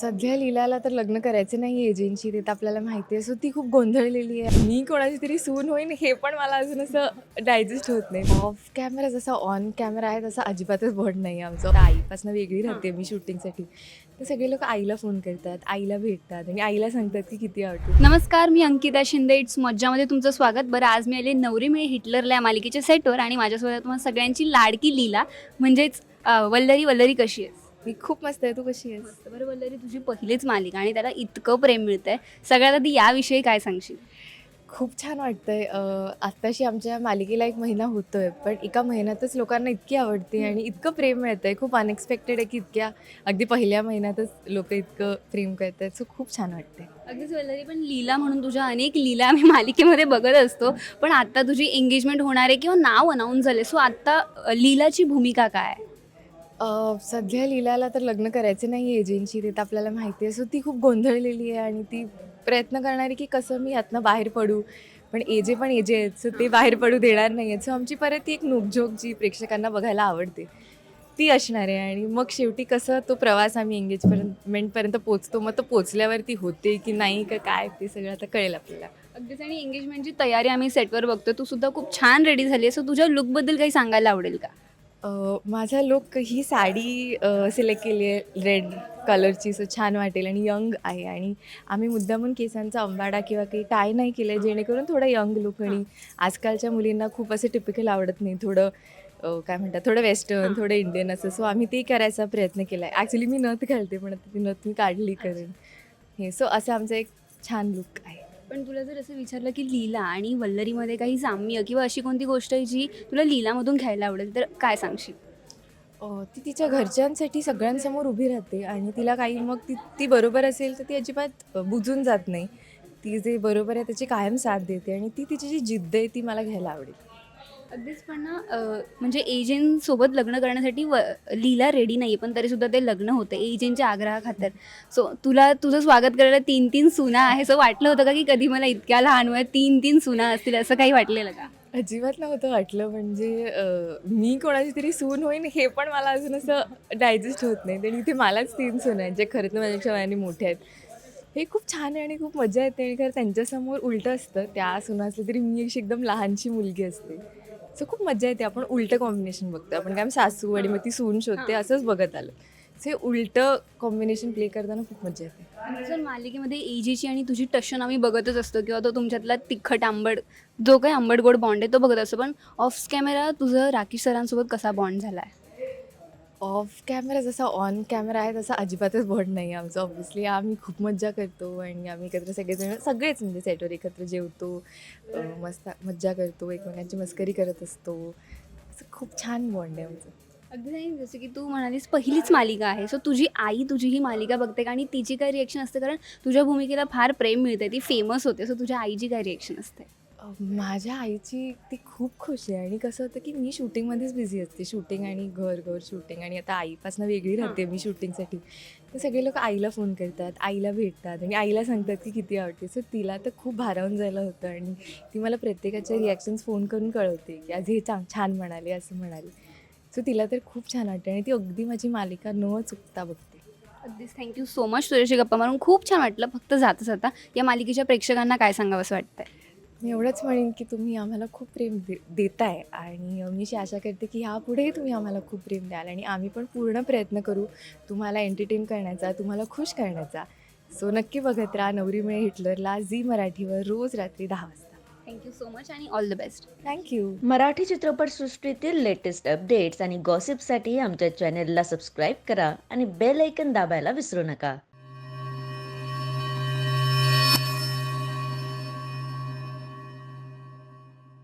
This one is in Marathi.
सध्या लीलाला तर लग्न करायचं नाही एजंटशी ते तर आपल्याला माहिती आहे. सो ती खूप गोंधळलेली आहे. मी कोणाची तरी सून होईन हे पण मला अजून असं डायजेस्ट होत नाही. ऑफ कॅमेरा जसा ऑन कॅमेरा आहे तसा अजिबातच बॉड नाही आमचं. आईपासून वेगळी राहते मी शूटिंगसाठी तर सगळे लोक आईला फोन करतात आईला भेटतात आणि आईला सांगतात की किती आवडते. नमस्कार मी अंकिता शिंदे. इट्स मज्जामध्ये तुमचं स्वागत. बरं आज मी आले नवरी मिळे हिटलरला या मालिकेच्या सेटवर आणि माझ्यासोबत तुम्हाला सगळ्यांची लाडकी लीला म्हणजेच वल्लरी वल्लरी कशी आहेस मी खूप मस्त आहे. तू कशी आहेस? बरं वल्लरी तुझी पहिलीच मालिका आणि त्याला इतकं प्रेम मिळतंय. सगळ्यात आधी याविषयी काय सांगशील? खूप छान वाटतंय. अं, आत्ताशी आमच्या मालिकेला एक महिना होतोय पण एका महिन्यातच लोकांना इतकी आवडते आणि इतकं प्रेम मिळतंय. खूप अनएक्सपेक्टेड आहे की इतक्या अगदी पहिल्या महिन्यातच लोक इतकं प्रेम करतात सो खूप छान वाटतंय. अगदीच वल्लरी पण लीला म्हणून तुझ्या अनेक लीला आम्ही मालिकेमध्ये बघत असतो पण आता तुझी एंगेजमेंट होणार आहे किंवा नाव अनाऊन्स झाले सो आता अं, लीलाची भूमिका काय आहे? सध्या लीलाला तर लग्न करायचं नाही एजंटशी ते तर आपल्याला माहिती आहे. सो ती खूप गोंधळलेली आहे आणि ती प्रयत्न करणार आहे की कसं मी यातनं बाहेर पडू. पण एजे पण एजे आहेत सो ते बाहेर पडू देणार नाही आहेत सो आमची परत ती एक नुकझोक जी प्रेक्षकांना बघायला आवडते ती असणार आहे. आणि मग शेवटी कसं तो प्रवास आम्ही एंगेजमेंटपर्यंत पोचतो मग तो पोचल्यावरती होते की नाही का काय ते सगळं आता कळेल आपल्याला. अगदीच. आणि एंगेजमेंटची तयारी आम्ही सेटवर बघतो तू सुद्धा खूप छान रेडी झाली आहे. सो तुझ्या लुकबद्दल काही सांगायला आवडेल का? माझा लुक ही साडी सिलेक्ट केली आहे रेड कलरची सो छान वाटेल आणि यंग आहे. आणि आम्ही मुद्दामून केसांचा अंबाडा किंवा काही टाय नाही केलं आहे जेणेकरून थोडं यंग लुक आणि आजकालच्या मुलींना खूप असं टिपिकल आवडत नाही. थोडं काय म्हणतात थोडं वेस्टर्न थोडं इंडियन असं. सो आम्ही ते करायचा प्रयत्न केला आहे ॲक्च्युली मी नथ घालते पण आता ती नथ मी काढली करेन. हे सो असं आमचं एक छान लुक आहे. पण तुला जर असं विचारलं की लीला आणि वल्लरीमध्ये काही साम्य किंवा अशी कोणती गोष्ट आहे जी तुला लीलामधून घ्यायला आवडेल तर काय सांगशील? ती तिच्या घरच्यांसाठी सगळ्यांसमोर उभी राहते आणि तिला काही मग ती ती बरोबर असेल तर ती अजिबात बुजून जात नाही. ती जे बरोबर आहे त्याची कायम साथ देते आणि ती तिची जी जिद्द आहे ती मला घ्यायला आवडेल. अगदीच पण ना अं, म्हणजे एजेंटसोबत लग्न करण्यासाठी व लीला रेडी नाही पण तरीसुद्धा ते लग्न होतं एजेंटच्या आग्रहाखातर. सो तुला तुझं स्वागत करायला तीन तीन सुना आहे असं वाटलं होतं का की कधी मला इतक्या लहान वयात तीन तीन सुना असतील असं काही वाटलेलं का? अजिबात नव्हतं वाटलं म्हणजे मी कोणाची तरी सून होईन हे पण मला अजून असं डायजेस्ट होत नाही आणि इथे मलाच तीन सून आहेत जे खरं तर माझ्याच्या वयाने मोठे आहेत. हे खूप छान आहे आणि खूप मजा येते आणि खरं त्यांच्यासमोर उलटं असतं त्या सुना असल्या तरी मी अशी एकदम लहानशी मुलगी असते. सो खूप मजा येते आपण उलटं कॉम्बिनेशन बघतो आपण काय सासू आणि मग ती सून शोधते असंच बघत आलं. सो हे उलटं कॉम्बिनेशन प्ले करताना खूप मजा येते. जर मालिकेमध्ये एजीची आणि तुझी टशन आम्ही बघतच असतो किंवा तो तुमच्यातला तिखट आंबट जो काही आंबट गोड बॉन्ड आहे तो बघत असतो. पण ऑफ कॅमेरा तुझं राकेश सरांसोबत कसा बॉन्ड झाला आहे ऑफ कॅमेरा जसा ऑन कॅमेरा आहे तसा अजिबातच बॉन्ड नाही आहे आमचं. ऑब्व्हियसली आम्ही खूप मज्जा करतो आणि आम्ही एकत्र सगळेजण सगळेच म्हणजे सेटवर एकत्र जेवतो. मस्त मज्जा करतो एकमेकांची मस्करी करत असतो. असं खूप छान बॉन्ड आहे आमचं. अगदी नाही जसं की तू म्हणालीस पहिलीच मालिका आहे. सो तुझी आई तुझी ही मालिका बघते का? आणि तिची काय रिॲक्शन असते? कारण तुझ्या भूमिकेला फार प्रेम मिळते ती फेमस होते. सो तुझ्या आईची काय रिॲक्शन असते? माझ्या आईची ती खूप खुश आहे. आणि कसं होतं की मी शूटिंगमध्येच बिझी असते. शूटिंग आणि घर घर शूटिंग आणि आता आईपासून वेगळी राहते मी शूटिंगसाठी. तर सगळे लोक आईला फोन करतात आईला भेटतात आणि आईला सांगतात की किती आवडते. सो तिला तर खूप भारावून जायला होतं आणि ती मला प्रत्येकाच्या रिॲक्शन्स फोन करून कळवते की आज हे चांग छान म्हणाले असं म्हणाले. सो तिला तर खूप छान वाटते आणि ती अगदी माझी मालिका न चुकता बघते. अगदीच. थँक्यू सो मच तुझ्याशी गप्पा मारून. खूप छान वाटलं. फक्त जाता जाता या मालिकेच्या प्रेक्षकांना काय सांगावं असं वाटतंय? मी एवढंच म्हणेन की तुम्ही आम्हाला खूप प्रेम दे देताय आणि मी अशी आशा करते की ह्यापुढेही तुम्ही आम्हाला खूप प्रेम द्याल आणि आम्ही पण पूर्ण प्रयत्न करू तुम्हाला एंटरटेन करण्याचा तुम्हाला खुश करण्याचा. सो नक्की बघत राहा नवरी मिळे हिटलरला झी मराठीवर रोज रात्री दहा वाजता. थँक्यू सो मच आणि all the best thank you Marathi चित्रपटसृष्टीतील लेटेस्ट अपडेट्स आणि गॉसिपसाठी आमच्या चॅनेलला सबस्क्राईब करा आणि बेल ऐकन दाबायला विसरू नका.